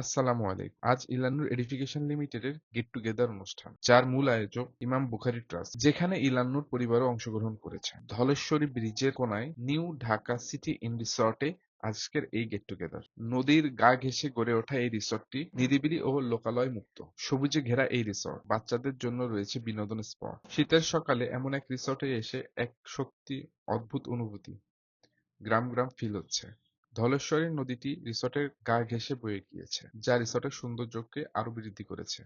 আসসালামু আলাইকুম। আজ ইলানুর এডিফিকেশন লিমিটেডের গেট টুগেদার অনুষ্ঠান, যার মূল আয়োজক ইমাম বুখারি ট্রাস্ট, যেখানে ইলানুর পরিবারও অংশগ্রহণ করেছে ধলেশ্বরী ব্রিজের কোনায় নিউ ঢাকা সিটি ইন রিসর্টে আজকের এই গেট টুগেদার। নদীর গা ঘেঁষে গড়ে ওঠা এই রিসর্টটি নিরিবিলি ও লোকালয় মুক্ত। সবুজে ঘেরা এই রিসর্ট বাচ্চাদের জন্য রয়েছে বিনোদন স্পট। শীতের সকালে এমন এক রিসর্টে এসে এক সত্যি অদ্ভুত অনুভূতি, গ্রাম গ্রাম ফিল হচ্ছে। ধলেশ্বরী নদীটি রিসর্টের গা ঘেঁষে বয়ে গিয়েছে, যা রিসর্টের সৌন্দর্যকে আরও বৃদ্ধি করেছে।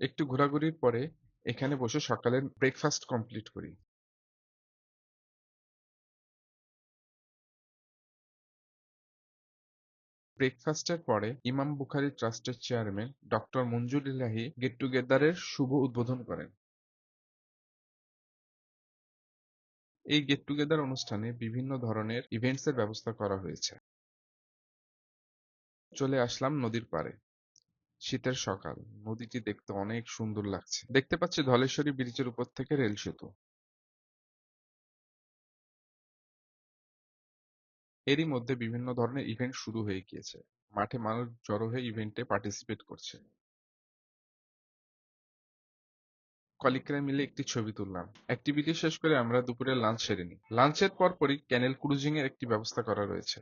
একটু ঘোরাঘুরির পরে এখানে বসে সকালের ব্রেকফাস্ট কমপ্লিট করি। ব্রেকফাস্টের পরে ইমাম বুখারী ট্রাস্টের chairman doctor Manzur Elahi get টুগেদারের শুভ উদ্বোধন করেন। এই গেট টুগেদার অনুষ্ঠানে বিভিন্ন ধরনের ইভেন্টসের ব্যবস্থা করা হয়েছে। চলে আসলাম নদীর পাড়ে। শীতের সকাল, নদীটি দেখতে অনেক সুন্দর লাগছে। দেখতে পাচ্ছি ধলেশ্বরী ব্রিজের উপর থেকে রেল সেতু। এরই মধ্যে বিভিন্ন ধরনের ইভেন্ট শুরু হয়ে গিয়েছে। মাঠে মানুষ জড়ো হয়ে ইভেন্টে পার্টিসিপেট করছে। কলিগরা মিলে একটি ছবি তুললাম। অ্যাক্টিভিটি শেষ করে আমরা দুপুরে লাঞ্চ সেরে নিই। লাঞ্চের পরপরই ক্যানেল ক্রুজিং এর একটি ব্যবস্থা করা রয়েছে।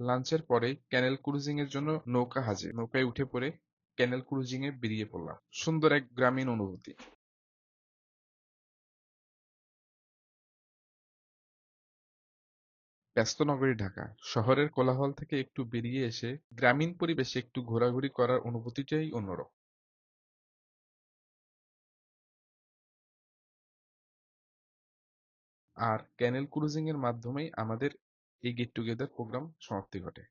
লাঞ্চের পরে ক্যানেল ক্রুজিং এর জন্য নৌকা হাজির। নৌকায় উঠে পড়ে ক্যানেল ক্রুজিং এ বেরিয়ে পড়লাম। সুন্দর এক গ্রামীণ অনুভূতি। ব্যস্ত নগরী ঢাকা। শহরের কোলাহল থেকে একটু বেরিয়ে এসে গ্রামীণ পরিবেশে একটু ঘোরাঘুরি করার অনুভূতিটাই অন্যরকম। আর ক্যানেল ক্রুজিং এর মাধ্যমেই আমাদের এই গেট টুগেদার প্রোগ্রাম সমাপ্তি ঘটে।